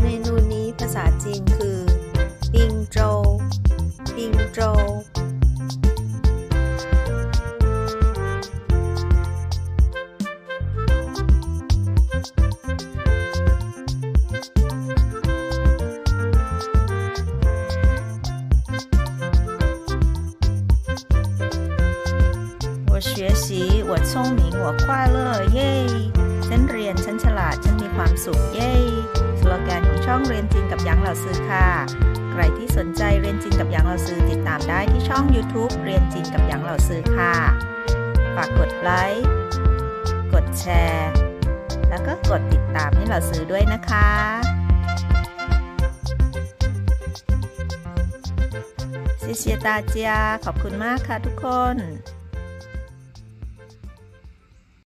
เมนูนี้ภาษาจีนคือ ปิงโจวปิงโจ 我学习我聪明我快乐เย้ฉันเรียนฉันฉลาดฉันมีความสุขเย้สโลแกนของช่องเรียนจีนกับหยางเหล่าซื้อค่ะ ใครที่สนใจเรียนจีนกับหยางเหล่าซื้อติดตามได้ที่ช่อง YouTube เรียนจีนกับหยางเหล่าซื้อค่ะ ฝากกดไลค์กดแชร์ แล้วก็กดติดตามให้เหล่าซื้อด้วยนะคะ谢谢大家ขอบคุณมากค่ะทุกคน